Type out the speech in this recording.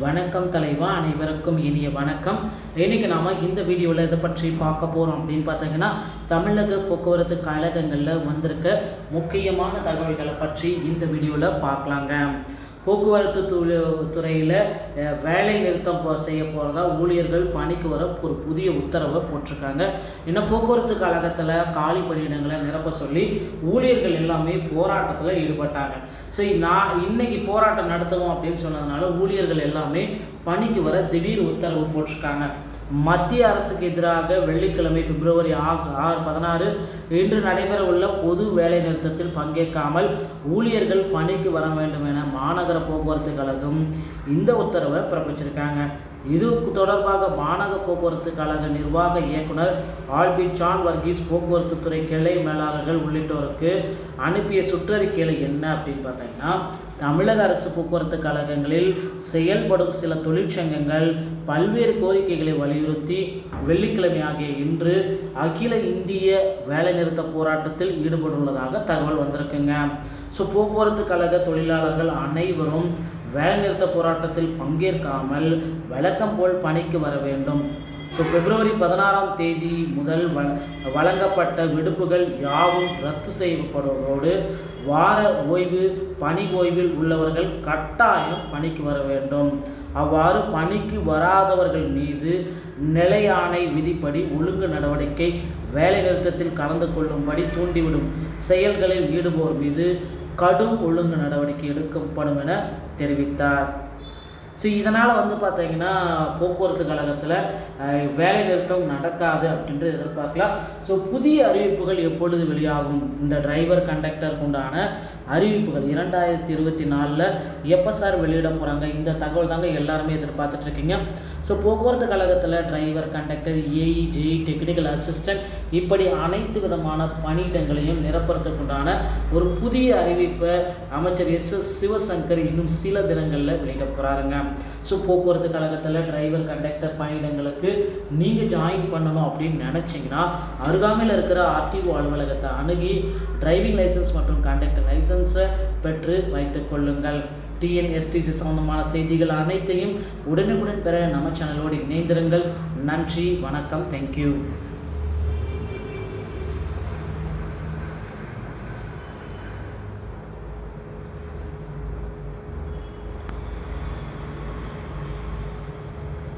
வணக்கம் தலைவா அனைவருக்கும் இனிய வணக்கம். இன்னைக்கு நாம் இந்த வீடியோவில் இதை பற்றி பார்க்க போகிறோம் அப்படின்னு பார்த்தீங்கன்னா தமிழக போக்குவரத்து கழகங்களில் வந்திருக்க முக்கியமான தகவல்களை பற்றி இந்த வீடியோவில் பார்க்கலாங்க. போக்குவரத்து துறையில் வேலை நிறுத்தம் போ- செய்ய போகிறதா ஊழியர்கள் பணிக்கு வர ஒரு புதிய உத்தரவை போட்டிருக்காங்க. இன்னும் போக்குவரத்து கழகத்தில் காலி பணியிடங்களை நிரப்ப சொல்லி ஊழியர்கள் எல்லாமே போராட்டத்தில் ஈடுபட்டாங்க. ஸோ நான் இன்னைக்கு போராட்டம் நடத்துவோம் அப்படின்னு சொன்னதுனால ஊழியர்கள் எல்லாமே பணிக்கு வர திடீர் உத்தரவு போட்டிருக்காங்க. மத்திய அரசுக்கு எதிராக வெள்ளிக்கிழமை பிப்ரவரி ஆ- ஆறு பதினாறு இன்று நடைபெறவுள்ள பொது வேலை நிறுத்தத்தில் பங்கேற்காமல் ஊழியர்கள் பணிக்கு வர வேண்டும் என மாநகர போக்குவரத்து கழகம் இந்த உத்தரவை பிறப்பிச்சிருக்காங்க. இது தொடர்பாக மாநகர போக்குவரத்து கழக நிர்வாக இயக்குனர் ஆல்பி சான் வர்கீஸ் போக்குவரத்து துறை கிளை மேலாளர்கள் உள்ளிட்டோருக்கு அனுப்பிய சுற்றறிக்கையில் என்ன அப்படின்னு பார்த்தீங்கன்னா தமிழக அரசு போக்குவரத்து கழகங்களில் செயல்படும் சில தொழிற்சங்கங்கள் பல்வேறு கோரிக்கைகளை வலியுறுத்தி வெள்ளிக்கிழமை ஆகிய இன்று அகில இந்திய வேலைநிறுத்த போராட்டத்தில் ஈடுபட்டுள்ளதாக தகவல் வந்திருக்குங்க. ஸோ போக்குவரத்து கழக தொழிலாளர்கள் அனைவரும் வேலைநிறுத்த போராட்டத்தில் பங்கேற்காமல் வழக்கம் போல் பணிக்கு வர வேண்டும். ஸோ பிப்ரவரி பதினாறாம் தேதி முதல் வ வழங்கப்பட்ட விடுப்புகள் யாவும் ரத்து செய்யப்படுவதோடு வார ஓய்வு பணி ஓய்வில் உள்ளவர்கள் கட்டாயம் பணிக்கு வர வேண்டும். அவ்வாறு பணிக்கு வராதவர்கள் மீது நிலையாணை விதிப்படி ஒழுங்கு நடவடிக்கை வேலைநிறுத்தத்தில் கலந்து கொள்ளும்படி தூண்டிவிடும். செயல்களில் ஈடுபோர் மீது கடும் ஒழுங்கு நடவடிக்கை எடுக்கப்படும் என தெரிவித்தார். ஸோ இதனால் வந்து பார்த்தீங்கன்னா போக்குவரத்து கழகத்தில் வேலை நிறுத்தம் நடக்காது அப்படின்றது எதிர்பார்க்கலாம். ஸோ புதிய அறிவிப்புகள் எப்பொழுது வெளியாகும்? இந்த டிரைவர் கண்டக்டருக்கு உண்டான அறிவிப்புகள் இரண்டாயிரத்தி இருபத்தி நாலில் எப்போ சார் வெளியிட போகிறாங்க இந்த தகவல் தாங்க எல்லாருமே எதிர்பார்த்துட்ருக்கீங்க. ஸோ போக்குவரத்து கழகத்தில் driver conductor AE JE technical assistant இப்படி அனைத்து விதமான பணியிடங்களையும் நிரப்புறதுக்கு உண்டான ஒரு புதிய அறிவிப்பை அமைச்சர் எஸ் எஸ் சிவசங்கர் இன்னும் சில தினங்களில் வெளியிட போகிறாருங்க ஸோ போக்குவரத்து கழகத்தில் டிரைவர் கண்டக்டர் பணியிடங்களுக்கு நீங்கள் ஜாயின் பண்ணணும் அப்படின்னு நினச்சிங்கன்னா அருகாமையில் இருக்கிற ஆர்டிஓ அலுவலகத்தை அணுகி டிரைவிங் லைசன்ஸ் மற்றும் கண்டக்டர் லைசன்ஸை பெற்று வைத்துக் கொள்ளுங்கள். டிஎன்எஸ்டிசி சம்பந்தமான செய்திகள் அனைத்தையும் உடனுக்குடன் பெற நம்ம சேனலோடு இணைந்திருங்கள். நன்றி வணக்கம் தேங்க்யூ